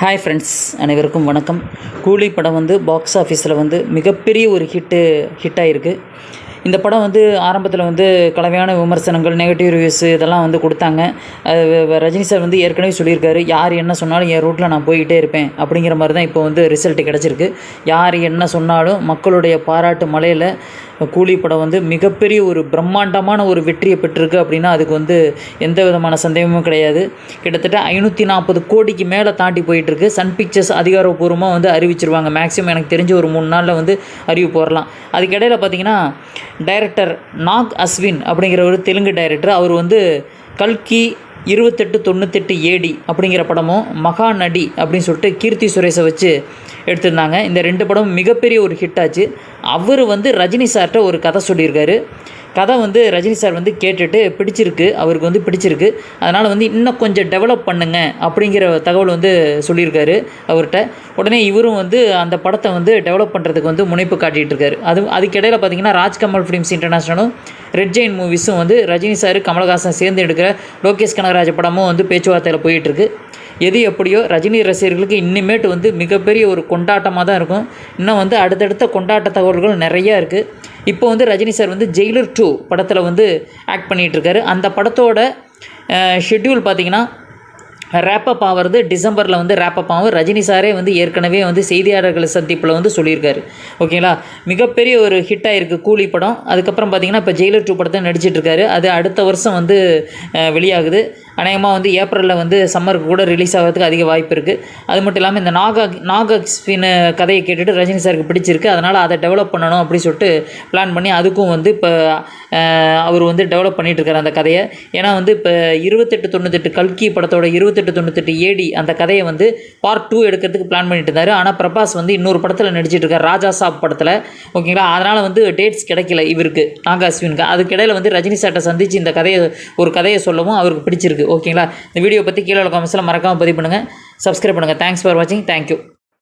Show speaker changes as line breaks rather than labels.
Hi friends அனைவருக்கும் வணக்கம். கூலி படம் வந்து பாக்ஸ் ஆஃபீஸில் வந்து மிகப்பெரிய ஒரு ஹிட்டு ஹிட்டாக இருக்குது இந்த படம் வந்து ஆரம்பத்தில் வந்து கலவையான விமர்சனங்கள் நெகட்டிவ் ரிவ்யூஸ் இதெல்லாம் வந்து கொடுத்தாங்க. அது ரஜினி சார் வந்து ஏற்கனவே சொல்லியிருக்காரு யார் என்ன சொன்னாலும் என் ரூட்டில் நான் போய்கிட்டே இருப்பேன். அப்படிங்கிற மாதிரி தான் இப்போ வந்து ரிசல்ட் கிடச்சிருக்கு. யார் என்ன சொன்னாலும் மக்களுடைய பாராட்டு மலையில் கூலி படம் வந்து மிகப்பெரிய ஒரு பிரம்மாண்டமான ஒரு வெற்றியை பெற்றிருக்கு அப்படின்னா அதுக்கு வந்து எந்த விதமான சந்தேகமும் கிடையாது. கிட்டத்தட்ட ஐநூற்றி நாற்பது கோடிக்கு மேலே தாண்டி போயிட்டுருக்கு. சன் பிக்சர்ஸ் அதிகாரப்பூர்வமாக வந்து அறிவிச்சிருவாங்க. மேக்ஸிமம் எனக்கு தெரிஞ்ச ஒரு மூணு நாளில் வந்து அறிவிப்பு வரலாம். அதுக்கிடையில் பார்த்தீங்கன்னா டைரக்டர் நாக் அஸ்வின் அப்படிங்கிற ஒரு தெலுங்கு டைரக்டர் அவர் வந்து கல்கி இருபத்தெட்டு தொண்ணூத்தெட்டு ஏடி அப்படிங்கிற படமும் மகாநடி அப்படின்னு சொல்லிட்டு கீர்த்தி சுரேஷை வச்சு எடுத்திருந்தாங்க. இந்த ரெண்டு படமும் மிகப்பெரிய ஒரு ஹிட் ஆச்சு. அவர் வந்து ரஜினி சார்கிட்ட ஒரு கதை சொல்லியிருக்காரு. கதை வந்து ரஜினி சார் வந்து கேட்டுட்டு பிடிச்சிருக்கு அவருக்கு வந்து பிடிச்சிருக்கு. அதனால் வந்து இன்னும் கொஞ்சம் டெவலப் பண்ணுங்க அப்படிங்கிற தகவல் வந்து சொல்லியிருக்காரு அவர்கிட்ட. உடனே இவரும் வந்து அந்த படத்தை வந்து டெவலப் பண்ணுறதுக்கு வந்து முனைப்பு காட்டிகிட்டு இருக்காரு. அது அதுக்கிடையில் பார்த்தீங்கன்னா ராஜ்கமல் ஃபிலிம்ஸ் இன்டர்நேஷ்னலும் ரெட் ஜெயின் மூவிஸும் வந்து ரஜினி சார் கமலஹாசன் சேர்ந்து எடுக்கிற லோகேஷ் கனகராஜ் படமும் வந்து பேச்சுவார்த்தையில் போயிட்டுருக்கு எது எப்படியோ ரஜினி ரசிகர்களுக்கு இன்னிமேட்டு வந்து மிகப்பெரிய ஒரு கொண்டாட்டமாக தான் இருக்கும். இன்னும் வந்து அடுத்தடுத்த கொண்டாட்ட தகவல்கள் நிறையா இருக்குது இப்போ வந்து ரஜினி சார் வந்து ஜெயிலர் டூ படத்தில் வந்து ஆக்ட் பண்ணிகிட்ருக்காரு அந்த படத்தோட ஷெட்யூல் பார்த்தீங்கன்னா ரேப்பப் ஆகிறது டிசம்பரில் வந்து ரேப்பப் ஆகும். ரஜினி சாரே வந்து ஏற்கனவே வந்து செய்தியாளர்கள் சந்திப்பில் வந்து சொல்லியிருக்காரு. ஓகேங்களா? மிகப்பெரிய ஒரு ஹிட்டாக இருக்குது கூலி படம். அதுக்கப்புறம் பார்த்திங்கன்னா இப்போ ஜெயிலர் டூ படத்தை நடிச்சிட்ருக்காரு அது அடுத்த வருஷம் வந்து வெளியாகுது. அநேகமாக வந்து ஏப்ரலில் வந்து சம்மருக்கு கூட ரிலீஸ் ஆகிறதுக்கு அதிக வாய்ப்பு இருக்குது அது மட்டும் இல்லாமல் இந்த நாகா நாகஸ்பின் கதையை கேட்டுட்டு ரஜினி சாருக்கு பிடிச்சிருக்கு. அதனால் அதை டெவலப் பண்ணணும் அப்படின்னு சொல்லிட்டு பிளான் பண்ணி அதுக்கும் வந்து இப்போ அவர் வந்து டெவலப் பண்ணிகிட்டு இருக்கார் அந்த கதையை. ஏன்னா வந்து இப்போ இருபத்தெட்டு தொண்ணூத்தெட்டு கல்கி படத்தோட இருபத்தெட்டு தொண்ணூத்தெட்டு ஏடி அந்த கதையை வந்து பார்ட் டூ எடுக்கிறதுக்கு பிளான் பண்ணிட்டு இருந்தார். ஆனால் பிரபாஸ் வந்து இன்னொரு படத்தில் நடிச்சிட்டு இருக்கார். ராஜா சாப் படத்தில். ஓகேங்களா? அதனால் வந்து டேட்ஸ் கிடைக்கல இவருக்கு நாகாஸ்வினுக்கு. அதுக்கிடையில் வந்து ரஜினி சாட்டை சந்தித்து இந்த கதையை ஒரு கதையை சொல்லவும் அவருக்கு பிடிச்சிருக்கு. ஓகேங்களா? இந்த வீடியோ பற்றி கீழே கமெண்ட்ஸில் மறக்காமல் பதிவு பண்ணுங்கள் சப்ஸ்கிரைப் பண்ணுங்கள் தேங்க்ஸ் ஃபார் வாட்சிங் தேங்க்யூ